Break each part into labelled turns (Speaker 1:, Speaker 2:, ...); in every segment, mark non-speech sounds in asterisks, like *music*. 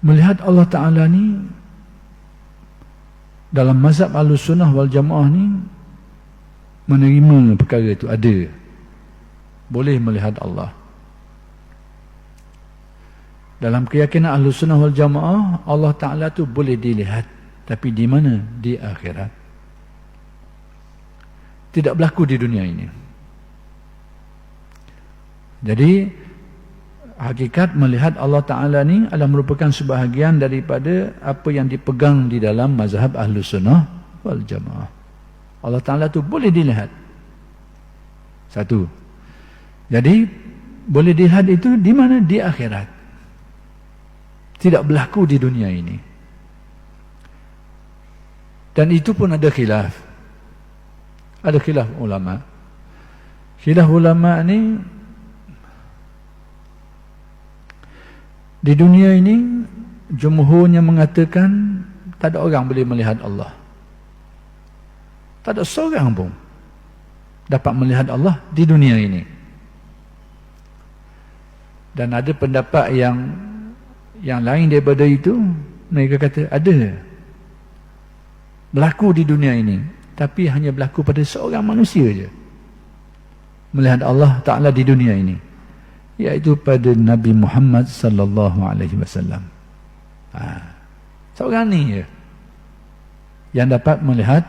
Speaker 1: melihat Allah Ta'ala ni dalam mazhab al-sunnah wal jamaah ni menerima perkara itu ada. Boleh melihat Allah. Dalam keyakinan ahlu sunnah wal jamaah Allah Ta'ala tu boleh dilihat. Tapi di mana? di akhirat. Tidak berlaku di dunia ini. Jadi hakikat melihat Allah Ta'ala ni adalah merupakan sebahagian daripada apa yang dipegang di dalam mazhab Ahlu Sunnah wal Jamaah. Allah Ta'ala tu boleh dilihat. Satu. Jadi, boleh dilihat itu di mana? Di akhirat. Tidak berlaku di dunia ini. Dan itu pun ada khilaf. Ada khilaf ulama. Khilaf ulama ni Di dunia ini jumhurnya mengatakan tak ada orang boleh melihat Allah. Tak ada seorang pun dapat melihat Allah di dunia ini. Dan ada pendapat yang yang lain daripada itu mereka kata ada berlaku di dunia ini tapi hanya berlaku pada seorang manusia saja melihat Allah Taala di dunia ini iaitu pada Nabi Muhammad sallallahu alaihi wasallam. Ha. Seorang ni ya yang dapat melihat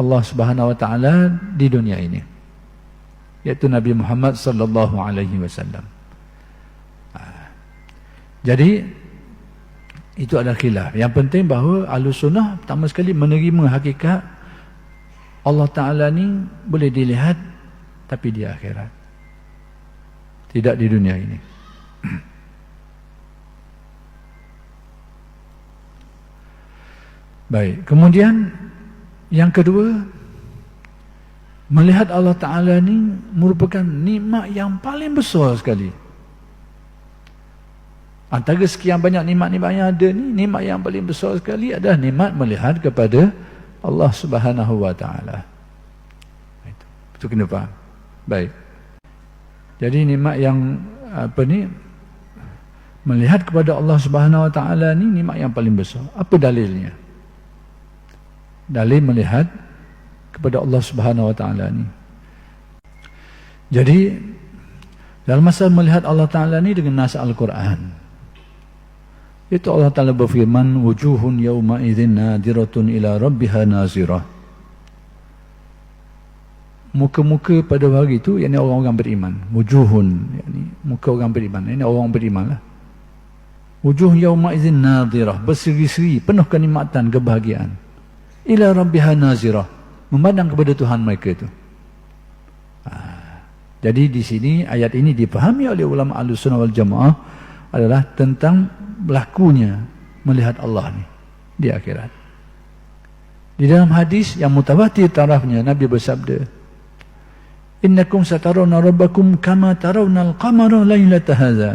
Speaker 1: Allah Subhanahu wa taala di dunia ini. Iaitu Nabi Muhammad sallallahu alaihi wasallam. Ha. Jadi itu adalah khilaf. Yang penting bahawa Ahlussunnah pertama sekali menerima hakikat Allah Taala ni boleh dilihat tapi di akhirat tidak di dunia ini. *clears throat* Baik kemudian yang kedua melihat Allah Ta'ala ni merupakan nikmat yang paling besar sekali. Antara sekian banyak nikmat-nikmat yang ada ni nikmat yang paling besar sekali adalah nikmat melihat kepada Allah Subhanahu Wa Ta'ala. Itu. Kena faham? Baik jadi nikmat yang apa ni melihat kepada Allah Subhanahu Wa Taala ni nikmat yang paling besar. Apa dalilnya? Dalil melihat kepada Allah Subhanahu Wa Taala ni. Jadi dalam masa melihat Allah Taala ni dengan nas Al-Quran. Itu Allah Taala berfirman wujuhun yauma idzin nadiratun ila rabbiha nazirah muka-muka pada hari itu yang orang-orang beriman. Wujuhun. Yakni muka orang beriman. Ini orang beriman lah. Wujuh yauma idzin nadhirah berseri-seri penuh kenikmatan kebahagiaan. Ila rabbiha nazirah. Memandang kepada Tuhan mereka itu. Ha. jadi di sini ayat ini dipahami oleh ulama al-sunnah wal jamaah adalah tentang berlakunya melihat Allah ni di akhirat. Di dalam hadis yang mutawatir tarafnya Nabi bersabda innakum satarawna rabbakum kama tarawna al-qamara lailata hadha.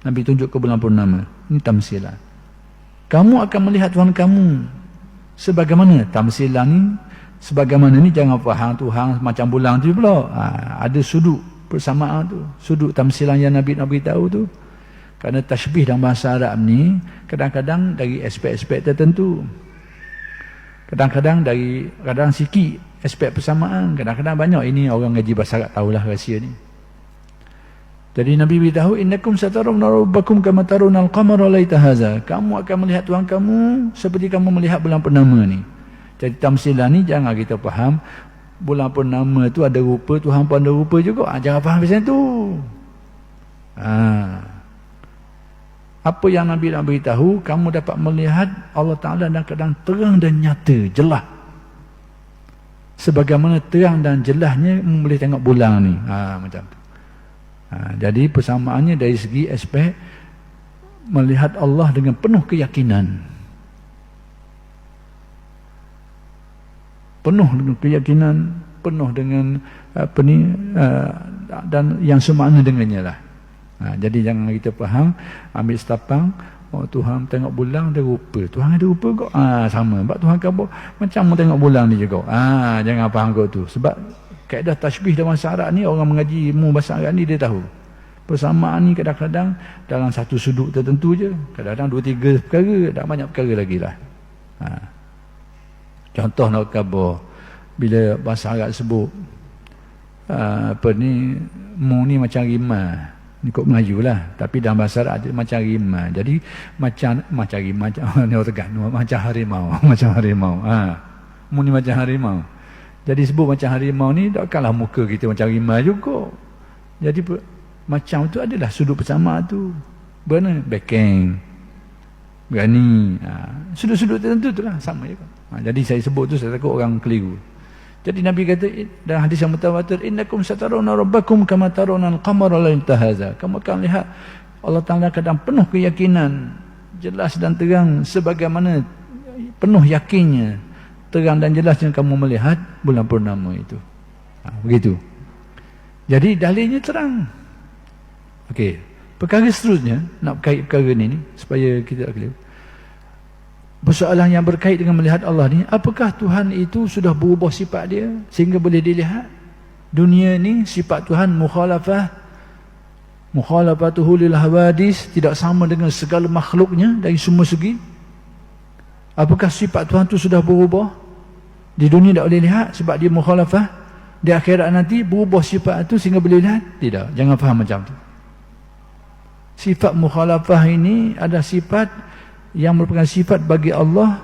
Speaker 1: Nabi tunjuk ke bulan purnama. Ini tamsilan kamu akan melihat Tuhan kamu. Sebagaimana tamsilan ni sebagaimana ni jangan faham Tuhan macam bulan tu pula. Ha, ada sudut persamaan tu. Sudut tamsilan yang Nabi Nabi tahu tu. Kerana tashbih dalam bahasa Arab ni kadang-kadang dari aspek-aspek tertentu kadang-kadang dari kadang sikit aspek persamaan kadang-kadang banyak. Ini orang ngaji bahasa Arab tahulah rahsia ni. Jadi Nabi beritahu innakum satarawna rabbakum kama tarawna al-qamara laita hadza kamu akan melihat Tuhan kamu seperti kamu melihat bulan purnama ni. Jadi tamsilah ni jangan kita faham. Bulan purnama tu ada rupa Tuhan pun ada rupa juga. Ha, jangan faham macam tu. Ha. Apa yang Nabi nak beritahu kamu dapat melihat Allah Ta'ala dan kadang terang dan nyata jelas sebagaimana terang dan jelasnya boleh tengok bulan ni. Ha, macam tu. Ha, jadi persamaannya dari segi aspek melihat Allah dengan penuh keyakinan. Penuh dengan keyakinan penuh dengan apa ni uh, dan yang semakna dengannya lah ha, jadi jangan kita faham ambil setapang Oh Tuhan tengok bulan dia rupa. Tuhan ada rupa kok. Ah sama. Sebab Tuhan kamu macam mu tengok bulan ni juga. Ah jangan faham kau tu. Sebab kaedah tasbih dalam bahasa Arab ni orang mengaji ilmu bahasa Arab ni dia tahu. Persamaan ni kadang-kadang dalam satu sudut tertentu je. Kadang-kadang dua tiga perkara, tak banyak perkara lagi lah. Ha. Contoh nak khabar. Bila bahasa Arab sebut, uh, apa ni, mu ni macam rimah. Kok Melayu lah. Tapi dalam bahasa Arab ada macam rimah. Jadi macam macam rimah, macam, macam harimau. macam *laughs* *laughs* harimau. Ha. Mu ni macam harimau. Jadi sebut macam harimau ni, takkanlah muka kita macam rimah juga. Jadi macam tu adalah sudut bersama tu. Berana? Backing. Berani. Ha. Sudut-sudut tertentu tu lah. Sama je. Ha. Jadi saya sebut tu saya takut orang keliru. Jadi Nabi kata dalam hadis yang mutawatir innakum satarawna rabbakum kama tarawna al-qamara la intahaza. Kamu akan lihat Allah Taala kadang penuh keyakinan jelas dan terang sebagaimana penuh yakinnya terang dan jelasnya kamu melihat bulan purnama itu. Ha, begitu. Jadi dalilnya terang. Okey. Perkara seterusnya nak kait perkara ni, ni supaya kita tak keliru. Persoalan yang berkait dengan melihat Allah ni, apakah Tuhan itu sudah berubah sifat dia sehingga boleh dilihat? Dunia ni sifat Tuhan mukhalafah mukhalafatuhu lil hawadis tidak sama dengan segala makhluknya dari semua segi. Apakah sifat Tuhan itu sudah berubah? Di dunia tak boleh lihat sebab dia mukhalafah. Di akhirat nanti berubah sifat itu sehingga boleh lihat? Tidak. Jangan faham macam tu. Sifat mukhalafah ini ada sifat yang merupakan sifat bagi Allah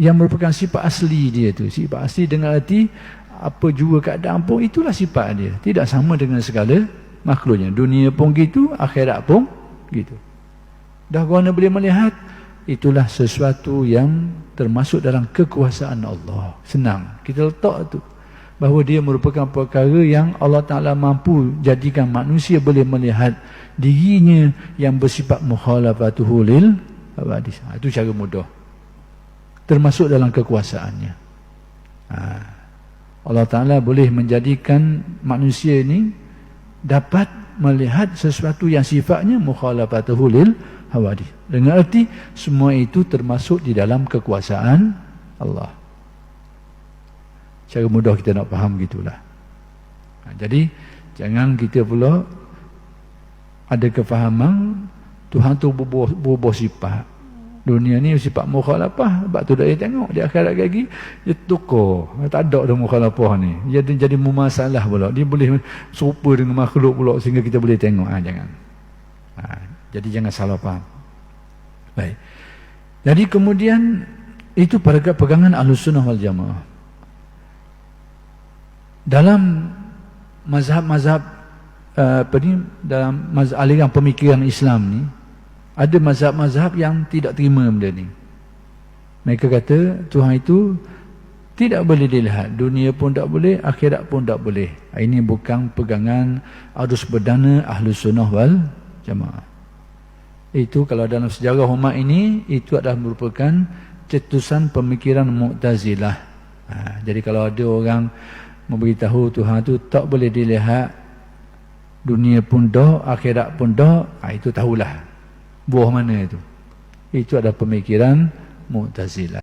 Speaker 1: yang merupakan sifat asli dia tu. Sifat asli dengan arti apa jua keadaan pun itulah sifat dia. Tidak sama dengan segala makhluknya. Dunia pun gitu, akhirat pun gitu. Dah guna boleh melihat itulah sesuatu yang termasuk dalam kekuasaan Allah. Senang. Kita letak tu bahawa dia merupakan perkara yang Allah Taala mampu jadikan manusia boleh melihat dirinya yang bersifat mukhalafatuhu lil hadis. Ha, itu cara mudah. Termasuk dalam kekuasaannya. Ha. Allah Ta'ala boleh menjadikan manusia ini dapat melihat sesuatu yang sifatnya mukhalafatuhu lil hawadis. Dengan arti semua itu termasuk di dalam kekuasaan Allah. Cara mudah kita nak faham gitulah. Ha, jadi jangan kita pula ada kefahaman Tuhan tu berubah sifat. Dunia ni sifat mukhalafah. Sebab tu dah tengok di akhirat lagi dia tukar tak ada dah mukhalafah ni. Dia jadi memasalah pula. Dia boleh serupa dengan makhluk pula sehingga kita boleh tengok. Ha, jangan. Ha, jadi jangan salah faham. Baik. Jadi kemudian itu pada pegangan ahlus sunnah wal jamaah. Dalam mazhab-mazhab Uh, apa ni dalam aliran pemikiran Islam ni ada mazhab-mazhab yang tidak terima benda ni. Mereka kata Tuhan itu tidak boleh dilihat. Dunia pun tak boleh, akhirat pun tak boleh. Ini bukan pegangan arus berdana ahlu sunnah wal jamaah. Itu kalau dalam sejarah umat ini, itu adalah merupakan cetusan pemikiran Mu'tazilah. Ha, jadi kalau ada orang memberitahu Tuhan itu tak boleh dilihat, dunia pun dah, akhirat pun dah, ha, itu tahulah buah mana itu. Itu ada pemikiran Mu'tazilah.